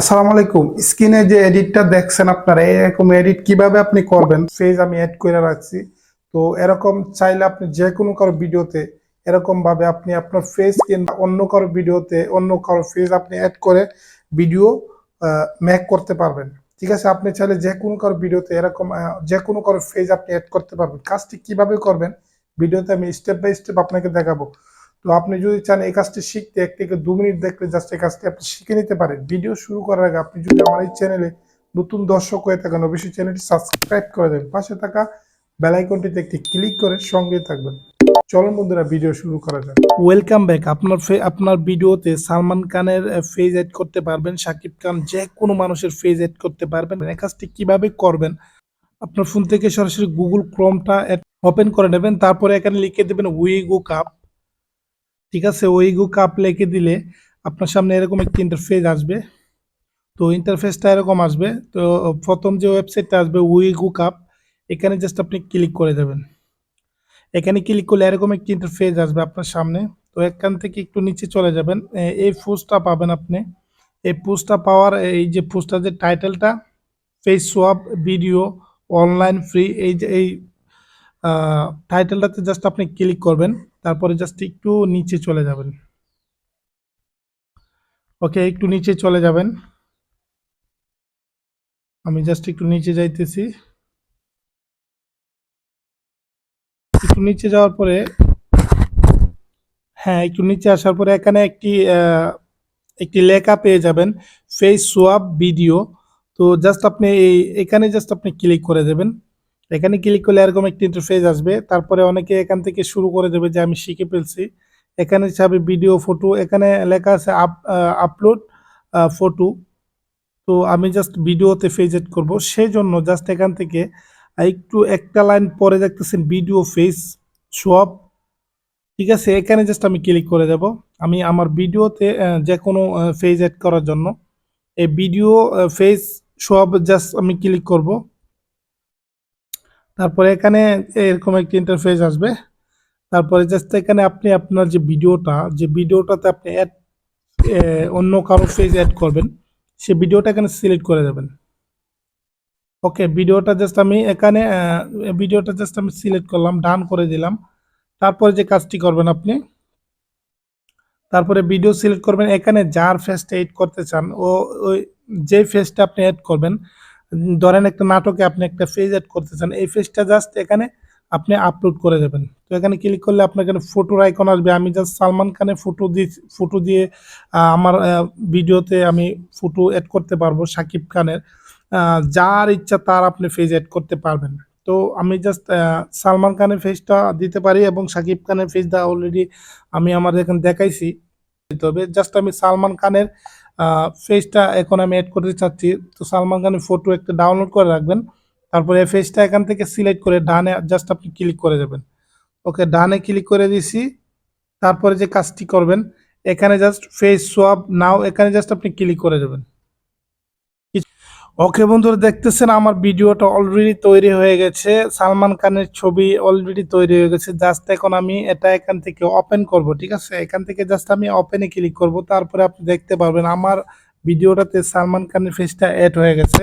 আসসালামু আলাইকুম। স্ক্রিনে যে এডিটটা দেখছেন আপনারা, এরকম এডিট কীভাবে আপনি করবেন ফেজ আমি অ্যাড করে রাখছি। তো এরকম চাইলে আপনি যে কোনো কারও ভিডিওতে এরকম ভাবে আপনি আপনার ফেস কিংবা অন্য কারও ভিডিওতে, অন্য কারও ফেস আপনি অ্যাড করে ভিডিও মেক করতে পারবেন। ঠিক আছে? আপনি চাইলে যে কোনো কারও ভিডিওতে এরকম যে কোনো কারও ফেজ আপনি অ্যাড করতে পারবেন। কাজটি কীভাবে করবেন, ভিডিওতে আমি স্টেপ বাই স্টেপ আপনাকে দেখাবো। তো আপনি যদি চান এই কাজটি শিখতে, এক থেকে দু মিনিট দেখলে জাস্ট এই কাজটি আপনি শিখে নিতে পারেন। ভিডিও শুরু করার আগে আপনি যদি আমার এই চ্যানেলে নতুন দর্শক হয়ে থাকেন, অবশ্যই চ্যানেলটি সাবস্ক্রাইব করে দেবেন। পাশে থাকা বেল আইকনটিতে একটি ক্লিক করে সঙ্গে থাকবেন। চলুন বন্ধুরা, ভিডিও শুরু করা যাক। ওয়েলকাম ব্যাক আপনার আপনার ভিডিওতে সালমান খানের ফেজ এড করতে পারবেন শাকিব খান যে কোনো মানুষের ফেজ এড করতে পারবেন। এই কাজটি কীভাবে করবেন? আপনার ফোন থেকে সরাসরি গুগল ক্রোমটা ওপেন করে নেবেন, তারপরে এখানে লিখে দেবেন উইগো কাপ ঠিক আছে ওইগো কাপ লিখে দিলে আপনার সামনে এরকম একটি ইন্টারফেস আসবে। তো ইন্টারফেসটা এরকম আসবে। তো প্রথম যে ওয়েবসাইটটা আসবে উইগো কাপ এখানে জাস্ট আপনি ক্লিক করে দেবেন। এখানে ক্লিক করলে এরকম একটি ইন্টারফেস আসবে আপনার সামনে। তো এখান থেকে একটু নিচে চলে যাবেন। এই পোস্টটা পাবেন আপনি। এই পোস্টটা পাওয়ার, এই যে পোস্টটা যে টাইটেলটা face swap video online free এই যে, এই টাইটেলটাতে জাস্ট আপনি ক্লিক করবেন। তারপরে জাস্ট একটু নিচে চলে যাবেন। ওকে একটু নিচে চলে যাবেন। আমি জাস্ট একটু নিচে যাইতেছি। একটু নিচে যাওয়ার পরে হ্যাঁ একটু নিচে আসার পরে এখানে একটি একটি লেখা পেয়ে যাবেন ফেস সোয়াপ ভিডিও তো জাস্ট আপনি এই, এখানে জাস্ট আপনি ক্লিক করে দেবেন। এখানে ক্লিক করলে এরকম একটি ইন্টারফেস আসবে। তারপরে অনেকে এখান থেকে শুরু করে দেবে যে, আমি শিখে ফেলছি। এখানে যাবে ভিডিও ফটো এখানে লেখা আছে আপ আপলোড ফটো তো আমি জাস্ট ভিডিওতে ফেজ এড করব। সেই জন্য জাস্ট এখান থেকে একটু একটা লাইন পরে দেখতেছেন ভিডিও ফেস সোয়াপ ঠিক আছে? এখানে জাস্ট আমি ক্লিক করে দেব। আমি আমার ভিডিওতে যে কোনো ফেজ এড করার জন্য। এই ভিডিও ফেস সব জাস্ট আমি ক্লিক করব। তারপরে এখানে এরকম একটি ইন্টারফেস আসবে। তারপরে জাস্ট এখানে আপনি আপনার যে ভিডিওটা যে ভিডিওটাতে আপনি অ্যাড অন্য কারও ফেজ অ্যাড করবেন, সে ভিডিওটা এখানে সিলেক্ট করে দেবেন। ওকে ভিডিওটা জাস্ট আমি এখানে ভিডিওটা জাস্ট আমি সিলেক্ট করলাম ডান করে দিলাম। তারপরে যে কাজটি করবেন আপনি, তারপরে ভিডিও সিলেক্ট করবেন। এখানে যার ফেসটা এড করতে চান, ও, ওই যে ফেসটা আপনি অ্যাড করবেন ধরেন একটা নাটকে আপনি একটা ফেজ অ্যাড করতে চান এই ফেজটা জাস্ট এখানে আপনি আপলোড করে দেবেন। তো এখানে ক্লিক করলে আপনার এখানে ফটোর আইকন আসবে। আমি জাস্ট সালমান খানের ফটো দিয়ে ফটো দিয়ে আমার ভিডিওতে আমি ফটো অ্যাড করতে পারব সাকিব খানের। যার ইচ্ছা তার আপনি ফেজ অ্যাড করতে পারবেন। তো আমি জাস্ট সালমান খানের ফেসটা দিতে পারি এবং শাকিব খানের ফেসটা অলরেডি আমি আমার এখানে দেখাইছি। তবে জাস্ট আমি সালমান খানের ফেসটা এখন আমি অ্যাড করতে চাচ্ছি। তো সালমান খানের ফটো একটা ডাউনলোড করে রাখবেন। তারপরে এই ফেসটা এখান থেকে সিলেক্ট করে ডানে জাস্ট আপনি ক্লিক করে যাবেন। ওকে ডানে ক্লিক করে দিছি তারপরে যে কাজটি করবেন, এখানে জাস্ট ফেস সোয়াব নাও এখানে জাস্ট আপনি ক্লিক করে দেবেন ওকে বন্ধুরা, দেখতেছেন আমার ভিডিওটা অলরেডি তৈরি হয়ে গেছে। সালমান খানের ছবি অলরেডি তৈরি হয়ে গেছে। জাস্ট এখন আমি এটা এখান থেকে ওপেন করব, ঠিক আছে? এখান থেকে জাস্ট আমি ওপেনে ক্লিক করব, তারপরে আপনি দেখতে পারবেন আমার ভিডিওটাতে সালমান খানের ফেসটা অ্যাড হয়ে গেছে।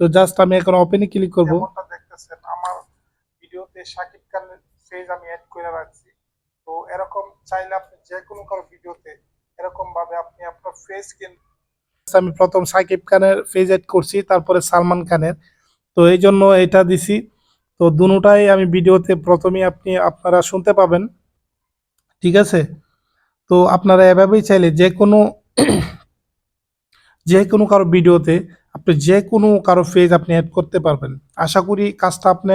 তো জাস্ট আমি এখন ওপেনে ক্লিক করব। দেখতেছেন, আমার ভিডিওতে শাকিব খানের ফেস আমি অ্যাড করে রাখছি। তো এরকম চাইলে আপনি যে কোনো কারও ভিডিওতে এরকম ভাবে আপনি আপনার ফেস কিন্তু আমি প্রথম সাকিব খানের ফেজ এড করছি, তারপরে সালমান খানের। তো এই জন্য এটা দিছি। তো দুটাই আমি ভিডিওতে প্রথমেই আপনি, আপনারা শুনতে পাবেন। ঠিক আছে? তো আপনারা এভাবেই চাইলে যে কোনো যে কোনো কারও ভিডিওতে আপনি যে কোনো কারও ফেজ আপনি অ্যাড করতে পারবেন। আশা করি কাজটা আপনি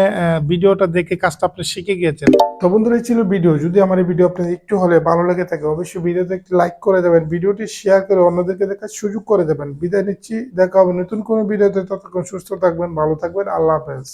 ভিডিওটা দেখে কাজটা আপনি শিখে গিয়েছেন। তো বন্ধুরা, এই ছিল ভিডিও যদি আমার এই ভিডিও আপনার একটু হলে ভালো লেগে থাকে, অবশ্যই ভিডিওতে একটি লাইক করে দেবেন ভিডিওটি শেয়ার করে অন্যদেরকে দেখার সুযোগ করে দেবেন। বিদায় নিচ্ছি, দেখা হবে নতুন কোনো ভিডিওতে ততক্ষণ সুস্থ থাকবেন, ভালো থাকবেন, আল্লাহ হাফেজ।